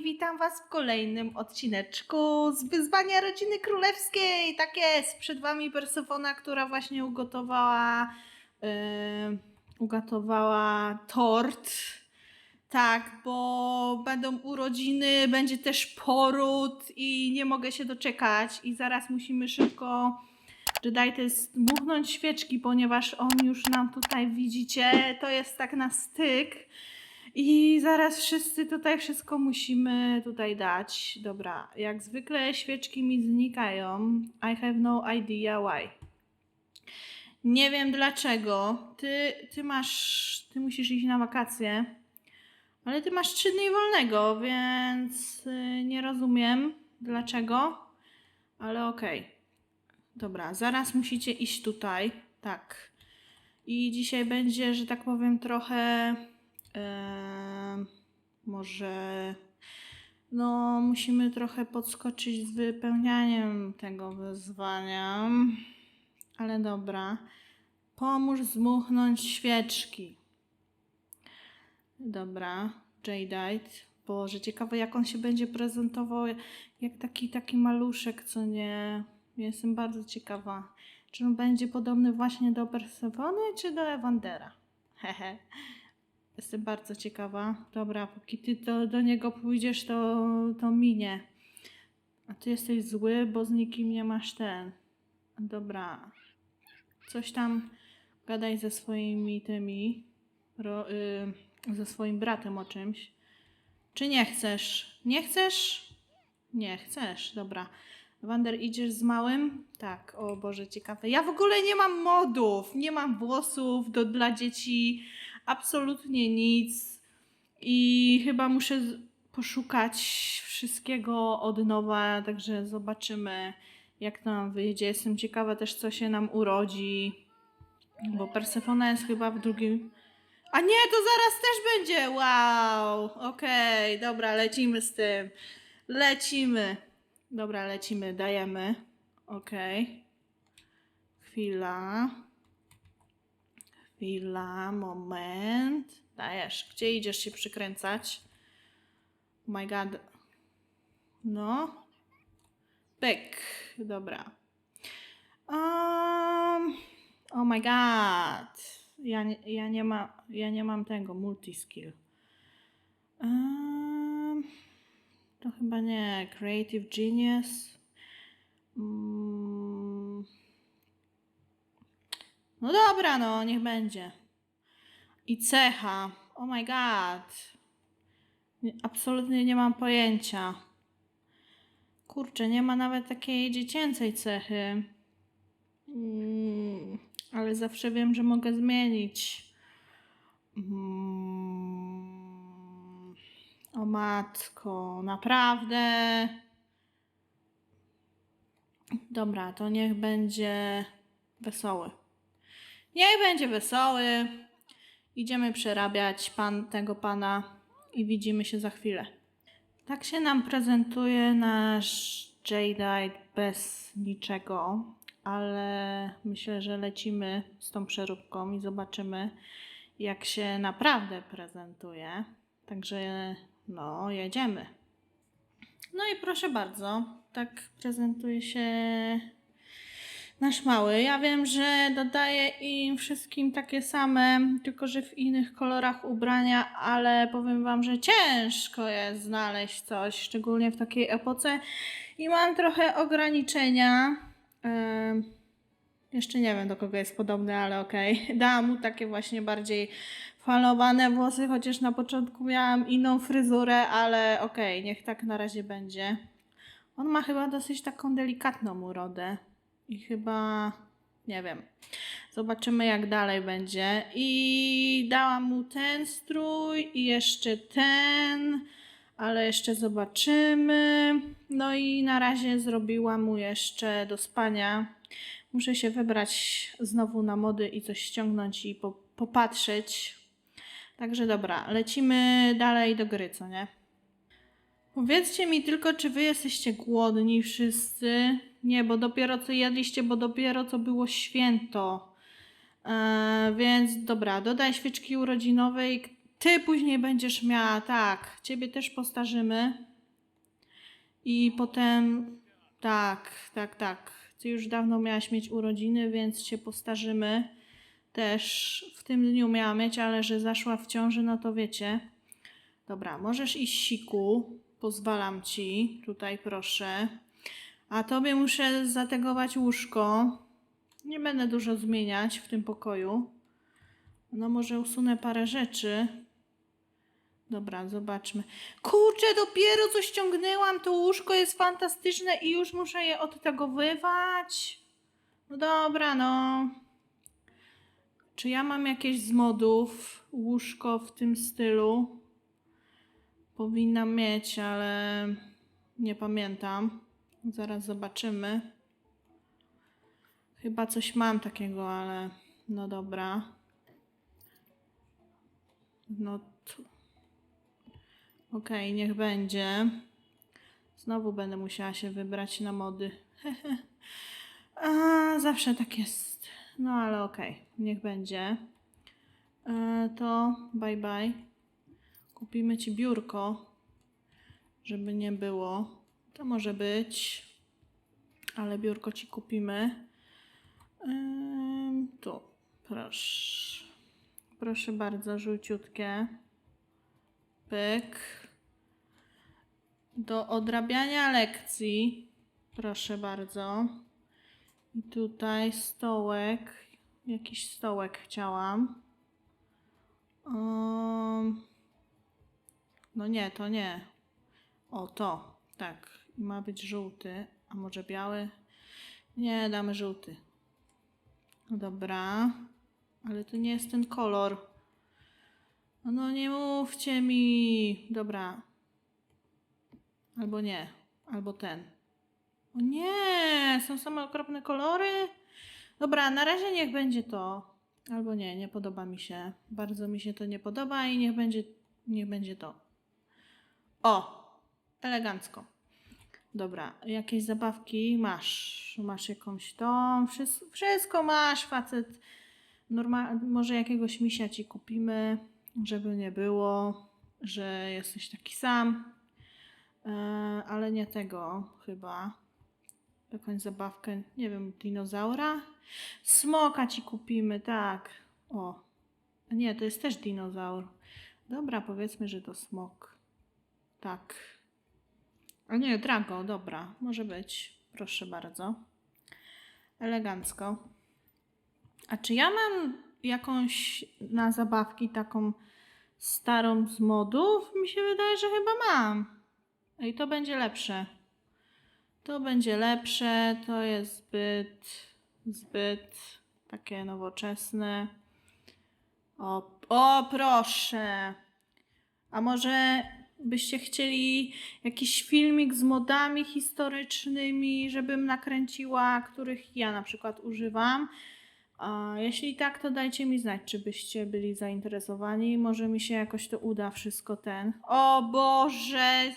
witam Was w kolejnym odcineczku z Wyzwania Rodziny Królewskiej. Tak jest, przed Wami Persefona, która właśnie ugotowała, yy, ugotowała tort. Tak, bo będą urodziny, będzie też poród i nie mogę się doczekać i zaraz musimy szybko Jedi dmuchnąć świeczki, ponieważ on już nam tutaj widzicie, to jest tak na styk. I zaraz wszyscy tutaj wszystko musimy tutaj dać. Dobra, jak zwykle świeczki mi znikają. I have no idea why. Nie wiem dlaczego. Ty, ty masz, ty musisz iść na wakacje. Ale ty masz trzy dni wolnego, więc y, nie rozumiem dlaczego. Ale okej. Dobra, zaraz musicie iść tutaj. Tak. I dzisiaj będzie, że tak powiem, trochę. Em, może. No, musimy trochę podskoczyć z wypełnianiem tego wyzwania. Ale dobra. Pomóż zmuchnąć świeczki. Dobra, Jadeite. Boże, ciekawe jak on się będzie prezentował, jak taki, taki maluszek, co nie... Jestem bardzo ciekawa, czy on będzie podobny właśnie do Persefony, czy do Ewandera. Hehe. Jestem bardzo ciekawa. Dobra, póki ty to, do niego pójdziesz, to, to minie. A ty jesteś zły, bo z nikim nie masz ten. Dobra. Coś tam gadaj ze swoimi tymi. Ro, y, ze swoim bratem o czymś. Czy nie chcesz? Nie chcesz? Nie chcesz, dobra. Wander, idziesz z małym? Tak, o Boże, ciekawe. Ja w ogóle nie mam modów, nie mam włosów do, dla dzieci, absolutnie nic. I chyba muszę poszukać wszystkiego od nowa, także zobaczymy, jak to nam wyjdzie. Jestem ciekawa też, co się nam urodzi, bo Persefona jest chyba w drugim. A nie, to zaraz też będzie! Wow! Okej, dobra, lecimy z tym. Lecimy. Dobra, lecimy, dajemy. Okej. Chwila. Chwila, moment. Dajesz. Gdzie idziesz się przykręcać? Oh my god. No. Pyk. Dobra. Um, oh my god. Ja ja nie, ma, ja nie mam tego multiskill. Um, to chyba nie. Creative Genius. Mm. No dobra, no, niech będzie. I cecha. Oh my god. Nie, absolutnie nie mam pojęcia. Kurczę, nie ma nawet takiej dziecięcej cechy. Mm, ale zawsze wiem, że mogę zmienić. Mm, o matko, naprawdę. Dobra, to niech będzie wesoły. Niech będzie wesoły. Idziemy przerabiać pan tego pana i widzimy się za chwilę. Tak się nam prezentuje nasz Jadeite bez niczego, ale myślę, że lecimy z tą przeróbką i zobaczymy, jak się naprawdę prezentuje. Także no, jedziemy. No i proszę bardzo, tak prezentuje się nasz mały. Ja wiem, że dodaję im wszystkim takie same, tylko że w innych kolorach ubrania, ale powiem Wam, że ciężko jest znaleźć coś, szczególnie w takiej epoce. I mam trochę ograniczenia. Ym, jeszcze nie wiem, do kogo jest podobny, ale okej. Dałam mu takie właśnie bardziej falowane włosy, chociaż na początku miałam inną fryzurę, ale okej, niech tak na razie będzie. On ma chyba dosyć taką delikatną urodę. I chyba, nie wiem. Zobaczymy, jak dalej będzie. I dałam mu ten strój i jeszcze ten, ale jeszcze zobaczymy. No i na razie zrobiłam mu jeszcze do spania. Muszę się wybrać znowu na mody i coś ściągnąć i po, popatrzeć. Także dobra, lecimy dalej do gry, co nie? Powiedzcie mi tylko, czy wy jesteście głodni wszyscy? Nie, bo dopiero co jedliście, bo dopiero co było święto. Eee, więc dobra, dodaj świeczki urodzinowej. Ty później będziesz miała, tak, ciebie też postarzymy. I potem, tak, tak, tak. Ty już dawno miałaś mieć urodziny, więc cię postarzymy. Też w tym dniu miała mieć, ale że zaszła w ciąży, no to wiecie. Dobra, możesz iść siku. Pozwalam ci. Tutaj proszę. A tobie muszę zategować łóżko. Nie będę dużo zmieniać w tym pokoju. No może usunę parę rzeczy. Dobra, zobaczmy. Kurczę, dopiero co ściągnęłam, to łóżko jest fantastyczne i już muszę je odtegowywać. No dobra, no. Czy ja mam jakieś z modów łóżko w tym stylu? Powinnam mieć, ale nie pamiętam. Zaraz zobaczymy. Chyba coś mam takiego, ale no dobra. No to... Okej, niech będzie. Znowu będę musiała się wybrać na mody. A, zawsze tak jest. No ale okej, niech będzie. E, to bye bye. Kupimy ci biurko, żeby nie było. To może być, ale biurko ci kupimy. Ym, tu, proszę. Proszę bardzo, żółciutkie. Pyk. Do odrabiania lekcji. Proszę bardzo. I tutaj stołek. Jakiś stołek chciałam. Um, no nie, to nie. O, to. Tak. I Ma być żółty. A może biały? Nie, damy żółty. Dobra. Ale to nie jest ten kolor. No nie mówcie mi. Dobra. Albo nie. Albo ten. O nie, są same okropne kolory. Dobra, na razie niech będzie to. Albo nie, nie podoba mi się. Bardzo mi się to nie podoba i niech będzie, niech będzie to. O, elegancko. Dobra, jakieś zabawki masz. Masz jakąś tą. Wszystko, wszystko masz, facet. Może jakiegoś misia ci kupimy, żeby nie było, że jesteś taki sam. E, ale nie tego chyba. Jakąś zabawkę, nie wiem, dinozaura? Smoka ci kupimy, tak. O. Nie, to jest też dinozaur. Dobra, powiedzmy, że to smok. Tak. A nie, Drago, dobra, może być. Proszę bardzo. Elegancko. A czy ja mam jakąś na zabawki taką starą z modów? Mi się wydaje, że chyba mam. I to będzie lepsze. To będzie lepsze, to jest zbyt, zbyt takie nowoczesne. O, o proszę. A może byście chcieli jakiś filmik z modami historycznymi, żebym nakręciła, których ja na przykład używam? A jeśli tak, to dajcie mi znać, czy byście byli zainteresowani. Może mi się jakoś to uda wszystko ten. O Boże!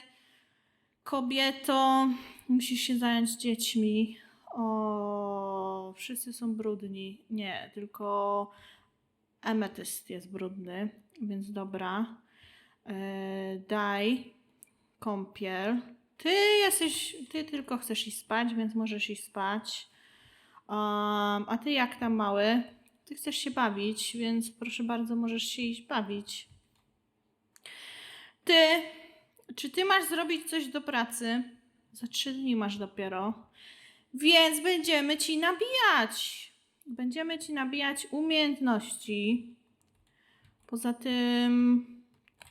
Kobieto, musisz się zająć dziećmi. O, wszyscy są brudni. Nie, tylko ametyst jest brudny, więc dobra. E, daj kąpiel. Ty jesteś, ty tylko chcesz iść spać, więc możesz iść spać. Um, a ty jak tam mały? Ty chcesz się bawić, więc proszę bardzo, możesz się iść bawić. Ty, czy ty masz zrobić coś do pracy? Za trzy dni masz dopiero. Więc będziemy ci nabijać. Będziemy ci nabijać umiejętności. Poza tym,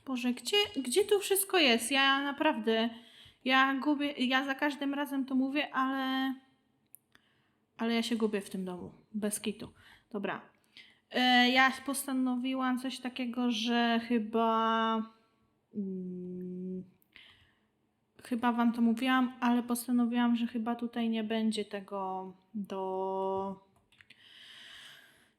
Boże, gdzie, gdzie tu wszystko jest? Ja naprawdę, ja gubię, ja za każdym razem to mówię, ale, ale ja się gubię w tym domu. Bez kitu. Dobra. E, ja postanowiłam coś takiego, że chyba. Mm, chyba wam to mówiłam, ale postanowiłam, że chyba tutaj nie będzie tego do.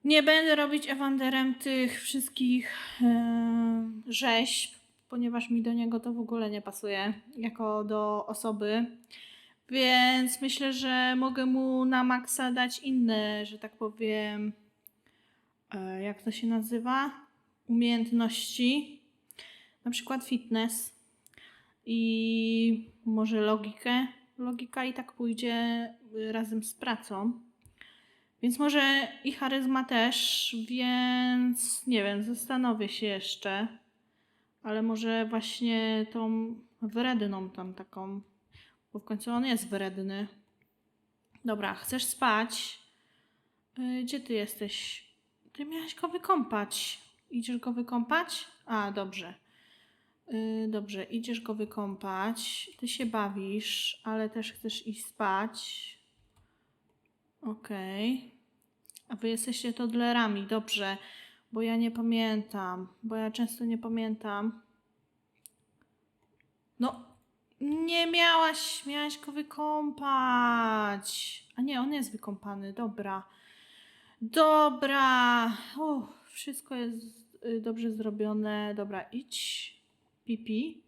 Nie będę robić ewanderem tych wszystkich e, rzeźb, ponieważ mi do niego to w ogóle nie pasuje jako do osoby. Więc myślę, że mogę mu na maksa dać inne, że tak powiem, e, jak to się nazywa? Umiejętności. na przykład fitness i może logikę. Logika i tak pójdzie razem z pracą. Więc może i charyzma też, więc nie wiem, zastanowię się jeszcze. Ale może właśnie tą wredną tam taką, bo w końcu on jest wredny. Dobra, chcesz spać? Y, Gdzie ty jesteś? Ty miałeś go wykąpać. Idziesz go wykąpać? A, dobrze. Y, Dobrze, idziesz go wykąpać. Ty się bawisz, ale też chcesz iść spać. Okej. A wy jesteście toddlerami, dobrze. Bo ja nie pamiętam. Bo ja często nie pamiętam. No, nie miałaś, miałaś go wykąpać. A nie, on jest wykąpany, dobra. Dobra. Wszystko jest y, dobrze zrobione. Dobra, idź. Pipi.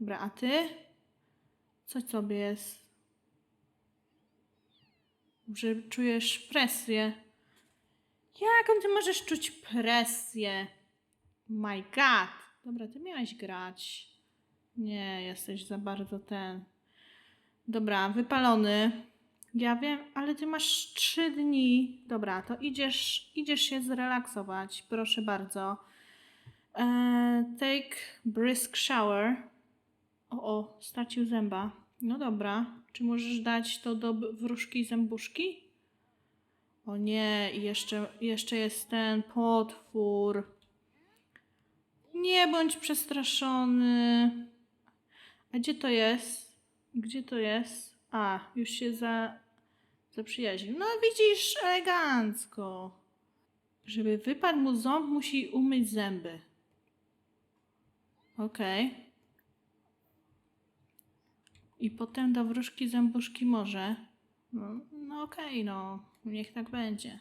Dobra, a ty? Co sobie jest? Że czujesz presję. Jak ty możesz czuć presję? My god. Dobra, ty miałeś grać. Nie, jesteś za bardzo ten. Dobra, wypalony. Ja wiem, ale ty masz trzy dni. Dobra, to idziesz, idziesz się zrelaksować. Proszę bardzo. Eee, take brisk shower. O, o, stracił zęba. No dobra. Czy możesz dać to do wróżki zębuszki? O nie, jeszcze, jeszcze jest ten potwór. Nie bądź przestraszony. A gdzie to jest? Gdzie to jest? A, już się za, zaprzyjaźnił. No widzisz, elegancko. Żeby wypadł mu ząb, musi umyć zęby. Okej. I potem do wróżki zębuszki może. No, no okej, no. Niech tak będzie.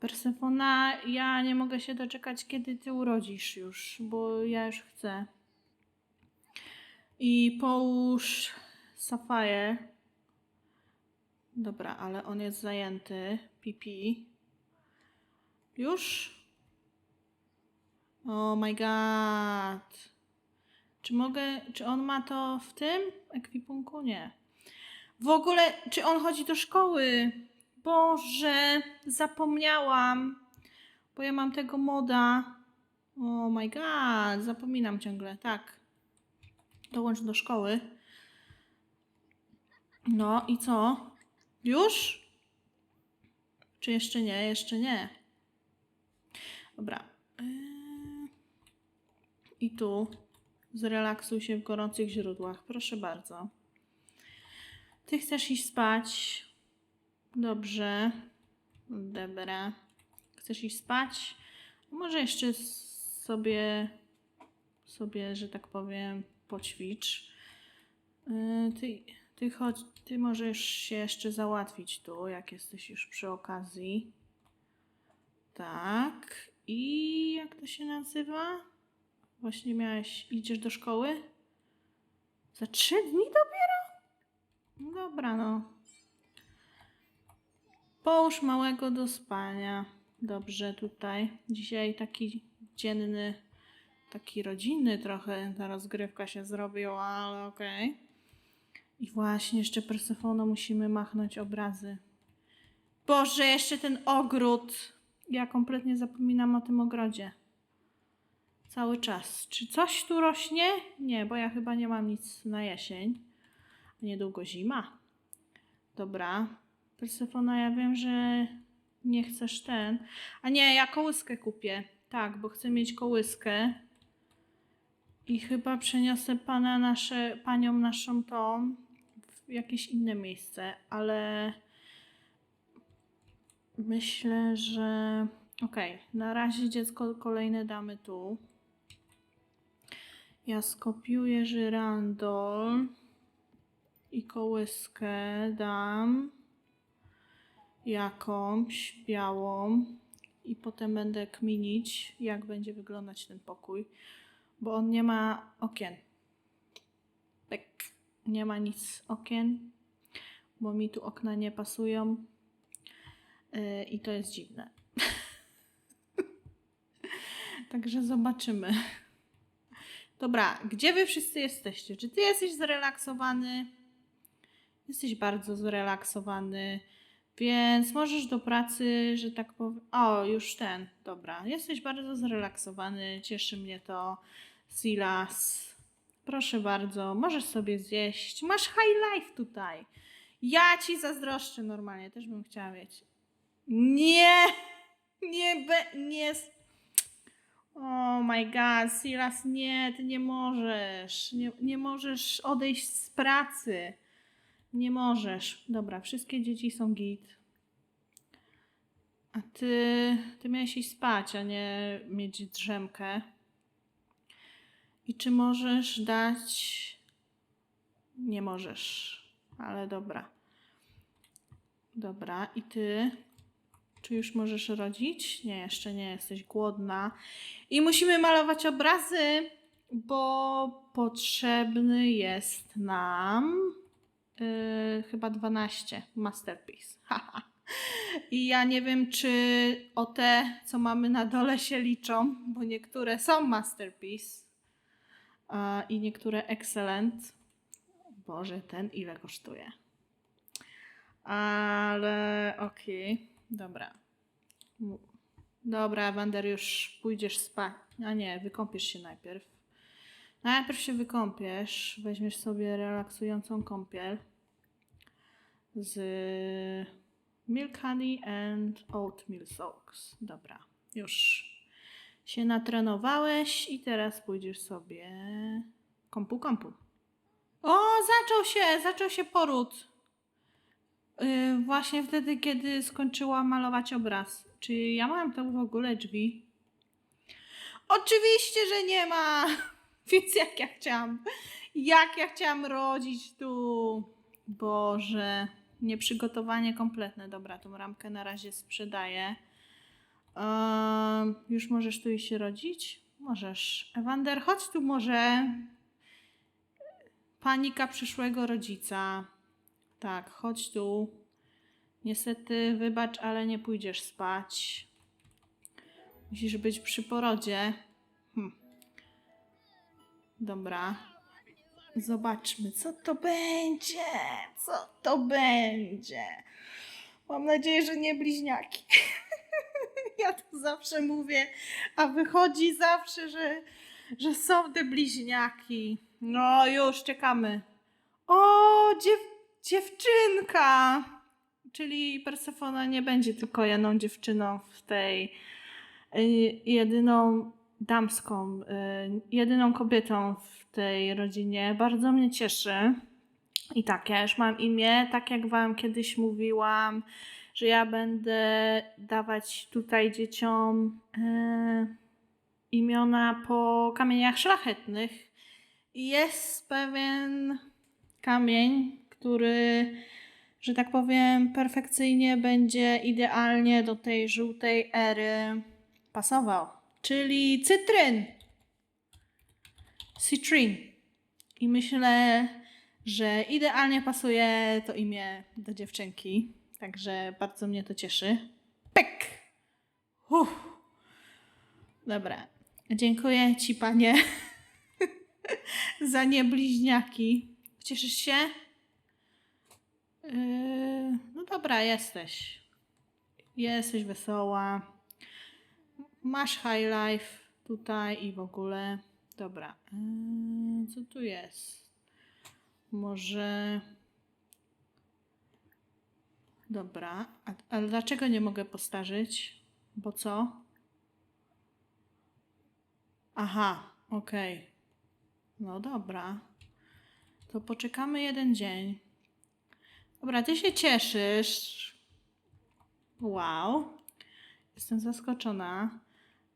Persefona, ja nie mogę się doczekać, kiedy ty urodzisz już, bo ja już chcę. I połóż Sapphire. Dobra, ale on jest zajęty. Pipi. Już? Oh my god. Czy mogę, czy on ma to w tym ekwipunku? Nie. W ogóle, czy on chodzi do szkoły? Boże, zapomniałam. Bo ja mam tego moda. Oh my god, zapominam ciągle. Tak. Dołącz do szkoły. No i co? Już? Czy jeszcze nie? Jeszcze nie. Dobra. Yy. I tu zrelaksuj się w gorących źródłach. Proszę bardzo. Ty chcesz iść spać. Dobrze. Dobra. Chcesz iść spać? Może jeszcze sobie, sobie, że tak powiem, poćwicz. Yy, Ty, ty, chodź, ty możesz się jeszcze załatwić tu, jak jesteś już przy okazji. Tak. I jak to się nazywa? Właśnie miałeś, idziesz do szkoły? Za trzy dni dopiero? No Dobra, no. Połóż małego do spania. Dobrze, tutaj. Dzisiaj taki dzienny, taki rodzinny trochę ta rozgrywka się zrobiła, ale okej. I właśnie jeszcze Persefono musimy machnąć obrazy. Boże, jeszcze ten ogród. Ja kompletnie zapominam o tym ogrodzie. Cały czas. Czy coś tu rośnie? Nie, bo ja chyba nie mam nic na jesień. Niedługo zima. Dobra. Persefona, ja wiem, że nie chcesz ten. A nie, ja kołyskę kupię. Tak, bo chcę mieć kołyskę. I chyba przeniosę pana nasze, panią naszą tą w jakieś inne miejsce, ale myślę, że okej, na razie dziecko kolejne damy tu. Ja skopiuję żyrandol i kołyskę dam jakąś białą i potem będę kminić, jak będzie wyglądać ten pokój, bo on nie ma okien. Pyk. Nie ma nic okien, bo mi tu okna nie pasują yy, i to jest dziwne. Także zobaczymy. Dobra, gdzie wy wszyscy jesteście? Czy ty jesteś zrelaksowany? Jesteś bardzo zrelaksowany, więc możesz do pracy, że tak powiem. O, już ten, dobra. Jesteś bardzo zrelaksowany, cieszy mnie to. Silas, proszę bardzo, możesz sobie zjeść. Masz high life tutaj. Ja ci zazdroszczę normalnie, też bym chciała mieć. Nie, nie, be, nie. Oh my god, Silas, nie, ty nie możesz. Nie, nie możesz odejść z pracy. Nie możesz. Dobra, wszystkie dzieci są git. A ty, ty miałeś iść spać, a nie mieć drzemkę. I czy możesz dać... Nie możesz, ale dobra. Dobra, i ty? Czy już możesz rodzić? Nie, jeszcze nie, jesteś głodna. I musimy malować obrazy, bo potrzebny jest nam yy, chyba 12 masterpiece. I ja nie wiem, czy o te, co mamy na dole, się liczą, bo niektóre są masterpiece a, i niektóre excellent. Boże, ten ile kosztuje? Ale okej, dobra. Dobra, Wander, już pójdziesz spać. A nie, wykąpiesz się najpierw. Najpierw się wykąpiesz, weźmiesz sobie relaksującą kąpiel z milk honey and oatmeal soaks. Dobra, już się natrenowałeś i teraz pójdziesz sobie kąpu kąpu. O, zaczął się, zaczął się poród. Yy, właśnie wtedy, kiedy skończyłam malować obraz. Czy ja mam tam w ogóle drzwi? Oczywiście, że nie ma. Więc jak ja chciałam, jak ja chciałam rodzić tu. Boże, nieprzygotowanie kompletne. Dobra, tą ramkę na razie sprzedaję. Już możesz tu iść rodzić? Możesz. Ewander, chodź tu może. Panika przyszłego rodzica. Tak, chodź tu. Niestety, wybacz, ale nie pójdziesz spać. Musisz być przy porodzie. Hm. Dobra. Zobaczmy, co to będzie. Co to będzie. Mam nadzieję, że nie bliźniaki. ja to zawsze mówię, a wychodzi zawsze, że, że są te bliźniaki. No już, czekamy. O, dziew dziewczynka! Czyli Persefona nie będzie tylko jedną dziewczyną w tej y, jedyną damską, y, jedyną kobietą w tej rodzinie. Bardzo mnie cieszy. I tak, ja już mam imię, tak jak Wam kiedyś mówiłam, że ja będę dawać tutaj dzieciom y, imiona po kamieniach szlachetnych. Jest pewien kamień, który, że tak powiem, perfekcyjnie będzie idealnie do tej żółtej ery pasował. Czyli cytryn. Citrin. I myślę, że idealnie pasuje to imię do dziewczynki. Także bardzo mnie to cieszy. Pek! Uff. Dobra. Dziękuję Ci, panie, za niebliźniaki. Cieszysz się? Yy, no dobra, jesteś. Jesteś wesoła. Masz high life tutaj i w ogóle. Dobra. Yy, co tu jest? Może. Dobra. A, ale dlaczego nie mogę postarzyć? Bo co? Aha, okej. No dobra. To poczekamy jeden dzień. Dobra, ty się cieszysz. Wow. Jestem zaskoczona.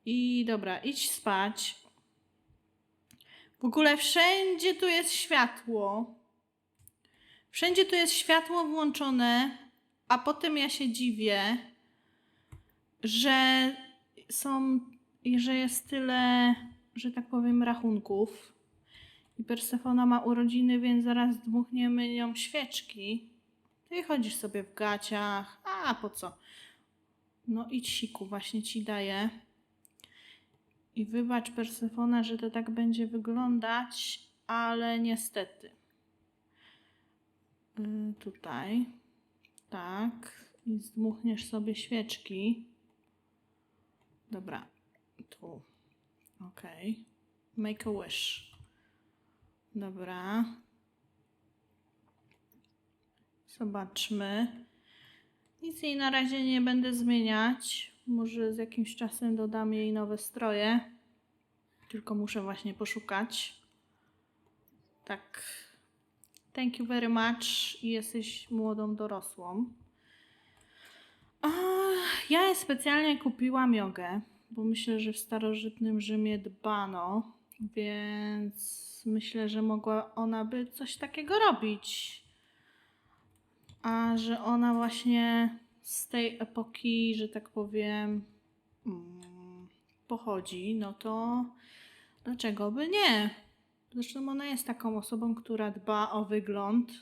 I dobra, idź spać. W ogóle wszędzie tu jest światło. Wszędzie tu jest światło włączone, a potem ja się dziwię, że są, że jest tyle, że tak powiem, rachunków. I Persefona ma urodziny, więc zaraz dmuchniemy nią świeczki. Ty chodzisz sobie w gaciach. A po co? No idź siku, właśnie ci daję. I wybacz Persefona, że to tak będzie wyglądać, ale niestety. Y, tutaj. Tak. I zdmuchniesz sobie świeczki. Dobra. Tu. Okej. Make a wish. Dobra. Zobaczmy. Nic jej na razie nie będę zmieniać. Może z jakimś czasem dodam jej nowe stroje. Tylko muszę właśnie poszukać. Tak. Thank you very much. I jesteś młodą dorosłą. A, ja specjalnie kupiłam jogę, bo myślę, że w starożytnym Rzymie dbano, więc myślę, że mogła ona by coś takiego robić. A że ona właśnie z tej epoki, że tak powiem, mm, pochodzi, no to dlaczego by nie? Zresztą ona jest taką osobą, która dba o wygląd.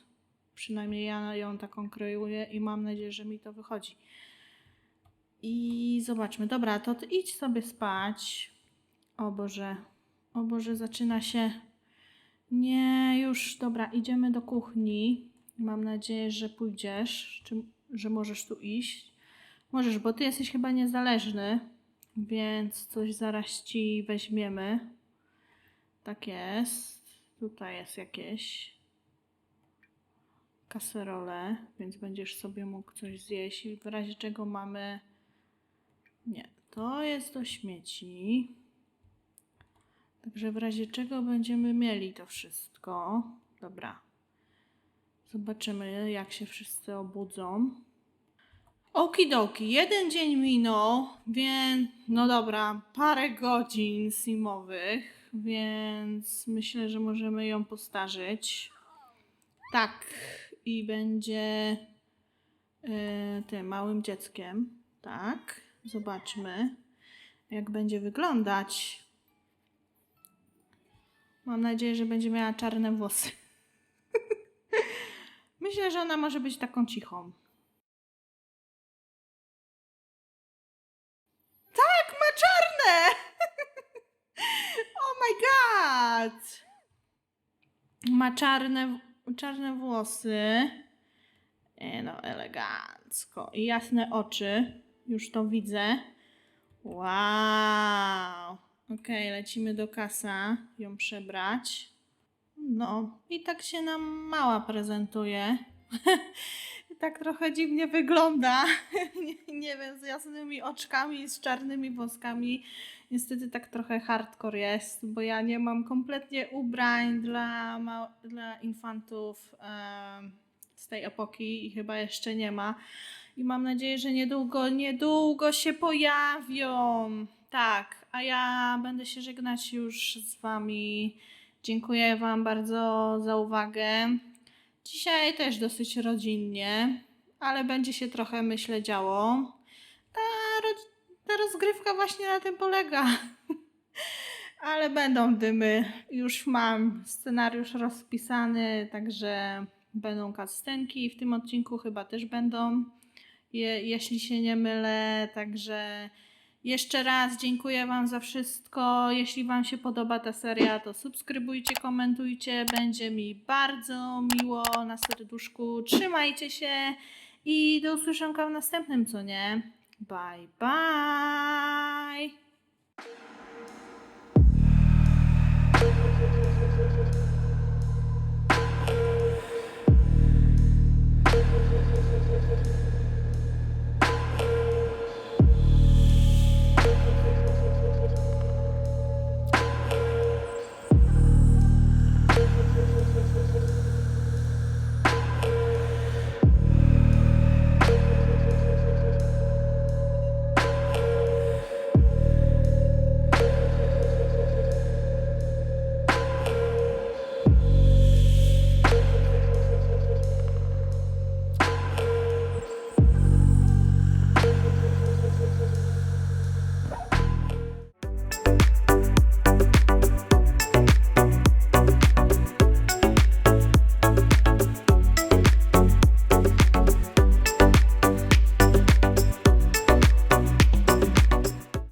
Przynajmniej ja ją taką kreuję i mam nadzieję, że mi to wychodzi. I zobaczmy. Dobra, to idź sobie spać. O Boże. O Boże, zaczyna się. Nie, już. Dobra, idziemy do kuchni. Mam nadzieję, że pójdziesz. Czy, że możesz tu iść. Możesz, bo ty jesteś chyba niezależny, więc coś zaraz ci weźmiemy. Tak jest. Tutaj jest jakieś kaserole, więc będziesz sobie mógł coś zjeść w razie czego mamy... Nie, to jest do śmieci. Także w razie czego będziemy mieli to wszystko. Dobra. Zobaczymy, jak się wszyscy obudzą. Okidoki, jeden dzień minął, więc no dobra, parę godzin simowych, więc myślę, że możemy ją postarzyć. Tak, i będzie e, tym małym dzieckiem. Tak, zobaczmy, jak będzie wyglądać. Mam nadzieję, że będzie miała czarne włosy. Myślę, że ona może być taką cichą. Tak, ma czarne! oh my god! Ma czarne, czarne włosy. E, no, elegancko. I jasne oczy. Już to widzę. Wow. Okej, lecimy do kasa ją przebrać. No, i tak się nam mała prezentuje. tak trochę dziwnie wygląda. nie, nie wiem, z jasnymi oczkami z czarnymi włoskami. Niestety tak trochę hardcore jest, bo ja nie mam kompletnie ubrań dla, dla infantów em, z tej epoki i chyba jeszcze nie ma. I mam nadzieję, że niedługo, niedługo się pojawią. Tak, a ja będę się żegnać już z Wami. Dziękuję Wam bardzo za uwagę. Dzisiaj też dosyć rodzinnie, ale będzie się trochę, myślę, działo. Ta, ta rozgrywka właśnie na tym polega. ale będą dymy. Już mam scenariusz rozpisany, także będą kastenki. W tym odcinku chyba też będą, je, jeśli się nie mylę. Także jeszcze raz dziękuję Wam za wszystko. Jeśli Wam się podoba ta seria, to subskrybujcie, komentujcie. Będzie mi bardzo miło na serduszku. Trzymajcie się i do usłyszonka w następnym, co nie? Bye bye!